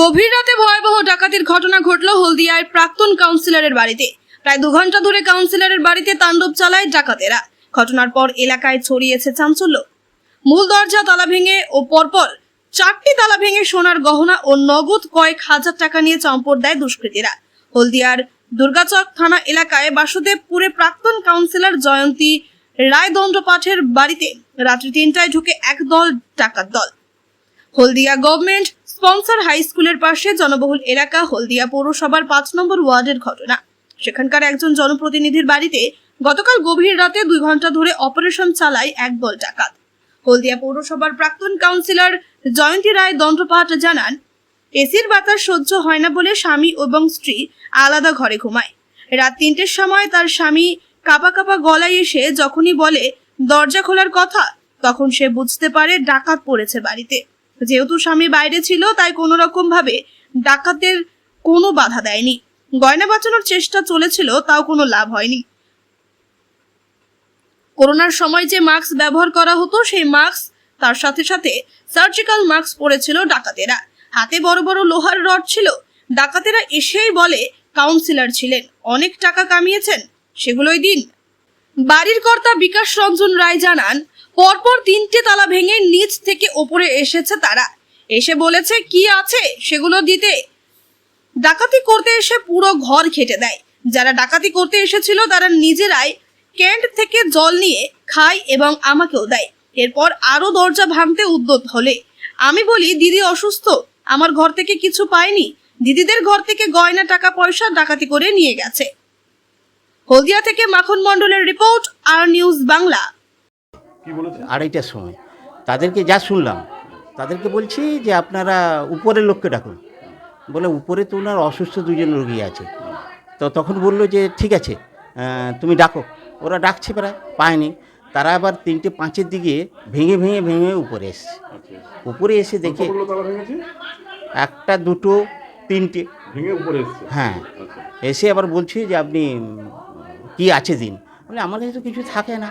গভীর রাতে ভয়াবহ ডাকাতির ঘটনা ঘটল হলদিয়ায় প্রাক্তন কাউন্সিলরের বাড়িতে। প্রায় দু ঘণ্টা ধরে কাউন্সিলরের বাড়িতে তাণ্ডব চালায় ডাকাতেরা। ঘটনার পর এলাকায় ছড়িয়েছে চাঞ্চল্য। মূল দরজা তালা ভেঙে ও পরপর চারটি তালা ভেঙে সোনার গহনা ও নগদ কয়েক হাজার টাকা নিয়ে চম্পট দেয় দুষ্কৃতীরা। হলদিয়ার দুর্গাচক থানা এলাকায় বাসুদেবপুরে প্রাক্তন কাউন্সিলর জয়ন্তী রায় দণ্ডপাঠের বাড়িতে রাত্রি তিনটায় ঢুকে একদল ডাকাত দল। হলদিয়া গভর্নমেন্ট স্পন্সর হাই স্কুলের পাশে জনবহুল এলাকা হলদিয়া পৌরসভার পাঁচ নম্বর ওয়ার্ডের ঘটনা। সেখানকার একজন জনপ্রতিনিধির বাড়িতে গতকাল গভীর রাতে দুই ঘণ্টা ধরে অপারেশন চালায় এক দল ডাকাত। হলদিয়া পৌরসভার প্রাক্তন কাউন্সিলর জয়ন্তী রায় দণ্ডপাঠ জানান, এসির বাতাস সহ্য হয় না বলে স্বামী এবং স্ত্রী আলাদা ঘরে ঘুমায়। রাত তিনটের সময় তার স্বামী কাপা কাপা গলায় এসে যখনই বলে, দরজা খোলার কথা? তখন সে বুঝতে পারে ডাকাত পড়েছে বাড়িতে। যেহেতু স্বামী বাইরে ছিল, তাই কোনো রকম ভাবে ডাকাতের কোনো বাধা দেয়নি। গয়না বাঁচানোর চেষ্টা চলেছিল, তাও কোনো লাভ হয়নি। করোনার সময় যে মাস্ক ব্যবহার করা হতো, সেই মাস্ক, তার সাথে সাথে সার্জিক্যাল মাস্ক পরেছিল ডাকাতেরা। হাতে বড় বড় লোহার রড ছিল। ডাকাতেরা এসেই বলে কাউন্সিলর ছিলেন। অনেক টাকা কামিয়েছেন, সেগুলোই দিন। বাড়ির কর্তা বিকাশ রঞ্জন রায় জানান পরপর তিনটে তালা ভেঙে নিচ থেকে ওপরে এসেছে তারা। এসে বলেছে, কি আছে? সেগুলো দিতে ডাকাতি করতে এসে পুরো ঘর খেটে দেয়। যারা ডাকাতি করতে এসেছিল, তারা নিজেরাই ক্যান্ট থেকে জল নিয়ে খায় এবং আমাকেও দেয়। এরপর আরও দরজা ভাঙতে উদ্যত হলে। আমি বলি, দিদি অসুস্থ? আমার ঘর থেকে কিছু পাইনি দিদিদের ঘর থেকে গয়না, টাকা, পয়সা ডাকাতি করে নিয়ে গেছে। হলদিয়া থেকে মাখন মণ্ডলের রিপোর্ট, আর নিউজ বাংলা। আড়াইটার সময়। তাদেরকে যা শুনলাম তাদেরকে বলছি যে আপনারা উপরের লোককে ডাকুন। বলে উপরে তো ওনার অসুস্থ দুজন রোগী আছে। তো তখন বলল যে ঠিক আছে তুমি ডাকো। ওরা ডাকছে প্রায় পায়নি। তারা আবার তিনটে পাঁচের দিকে ভেঙে ভেঙে ভেঙে উপরে এসছে। আচ্ছা। উপরে এসে দেখে একটা দুটো তিনটে। ভেঙে উপরে হ্যাঁ। আচ্ছা। এসে আবার বলছি যে আপনি কি আছে দিন? বলে আমার কাছে তো কিছু থাকে না।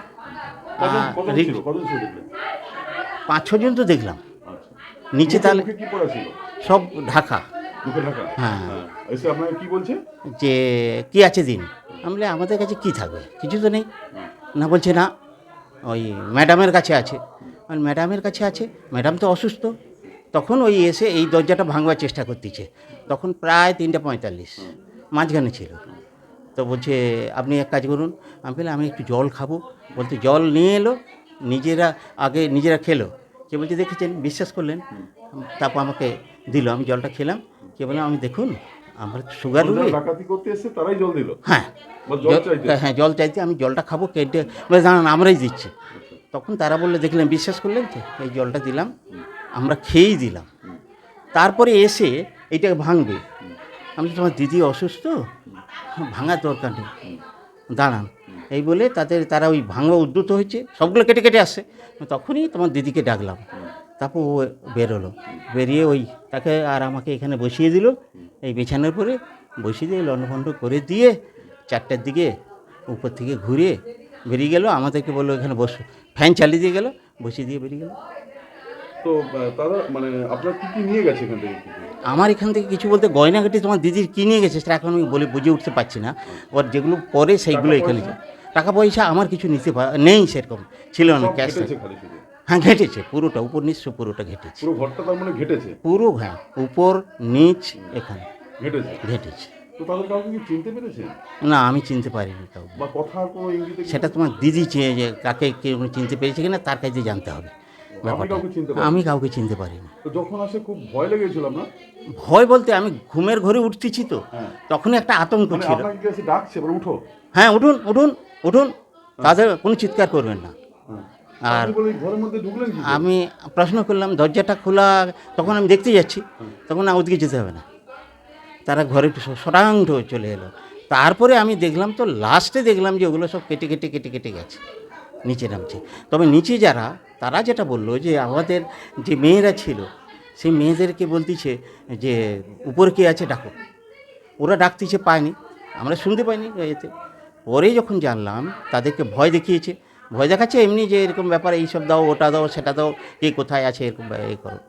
পাঁচ ছজন তো দেখলাম। আচ্ছা। নিচে তাহলে সব ঢাকা। মুখে হ্যাঁ। কি বলছে? যে কি আছে দিন? আমি আমাদের কাছে কি থাকবে? কিছু তো নেই। না বলছে না ওই ম্যাডামের কাছে আছে। আর ম্যাডামের কাছে আছে? ম্যাডাম তো অসুস্থ। তখন ওই এসে এই দরজাটা ভাঙবার চেষ্টা করতেছে। তখন প্রায় তিনটে পঁয়তাল্লিশ। মাঝখানে ছিল। তো বলছে আপনি এক কাজ করুন। আমি বললাম আমি একটু জল খাব। বলতে জল নিয়ে এলো নিজেরা আগে নিজেরা খেলো। কে বলছে দেখেছেন? বিশ্বাস করলেন। তারপর আমাকে দিল আমি জলটা খেলাম। কে বললাম আমি দেখুন আমার সুগার রুগী। করতে এসে তারাই জল দিল? হ্যাঁ। হ্যাঁ জল চাইতে আমি জলটা খাব কেটে বলে জানান আমরাই দিচ্ছি। তখন তারা বললে দেখলেন বিশ্বাস করলেন তো এই জলটা দিলাম আমরা খেয়েই দিলাম। তারপরে এসে এইটাকে ভাঙবে। আমি তোমার দিদি অসুস্থ? ভাঙার দরকার নেই। দাঁড়ান। এই বলে তাদের, তারা ওই ভাঙা উদ্যত হয়েছে, সবগুলো কেটে কেটে আসছে তখনই তোমার দিদিকে ডাকলাম। তারপর ও বেরোলো। বেরিয়ে ওই তাকে আর আমাকে এখানে বসিয়ে দিল। এই বিছানার পরে বসিয়ে দিয়ে লন্ডভন্ড করে দিয়ে চারটার দিকে উপর থেকে ঘুরে বেরিয়ে গেল। আমাদেরকে বলল, এখানে বসো। ফ্যান চালিয়ে দিয়ে গেল, বসিয়ে দিয়ে বেরিয়ে গেল। তো তারা মানে আপনার কি কি নিয়ে গেছে এখান থেকে? আমার এখান থেকে কিছু বলতে গয়নাঘাটি তোমার দিদির কী নিয়ে গেছে সেটা এখন আমি বলে বুঝে উঠতে পারছি না। ওর যেগুলো পরে সেইগুলো এখানে? টাকা পয়সা আমার কিছু নিতে নেই সেরকম। ছিল না ক্যাশ হ্যাঁ ঘেটেছে। পুরোটা উপর নিচ পুরোটা ঘেটেছে। পুরো ঘরটা তার মানে ঘেটেছে? পুরো হ্যাঁ উপর নিচ এখানে। ঘেটেছে? ঘেটেছে। না আমি চিনতে পারিনি কাউকে। সেটা তোমার দিদি চেয়ে যে কাকে কেউ চিনতে পেরেছে কিনা তার কাছে জানতে হবে। ব্যাপারটা? আমি কাউকে চিনতে পারিনি। তো যখন আসে খুব ভয় লেগেছিল আপনার ভয় বলতে আমি ঘুমের ঘরে উঠতেছি তো। হ্যাঁ। তখনই একটা আতঙ্ক মানে ছিল। ডাকছে উঠো। হ্যাঁ উঠুন উঠুন উঠুন। তাদের কোনো চিৎকার করবেন না। হ্যাঁ। আর? আমি প্রশ্ন করলাম দরজাটা খোলা তখন আমি দেখতে যাচ্ছি। তখন না ওদিকে যেতে হবে না। তারা ঘরে সরাং চলে এলো। তারপরে আমি দেখলাম তো লাস্টে দেখলাম যে ওগুলো সব কেটে কেটে কেটে কেটে গেছে। নিচে নামছে। তবে নিচে যারা তারা যেটা বলল যে আমাদের যে মেয়েরা ছিল, সেই মেয়েদেরকে বলতেছে যে, উপরে কে আছে ডাকো। ওরা ডাকতেছে পায়নি। আমরা শুনতে পাইনি এতে। পরে যখন জানলাম, তাদেরকে ভয় দেখিয়েছে। ভয় দেখাচ্ছে এমনি যে এরকম ব্যাপার, এইসব দাও, ওটা দাও, সেটা দাও, কে কোথায় আছে, এরকম এ করো।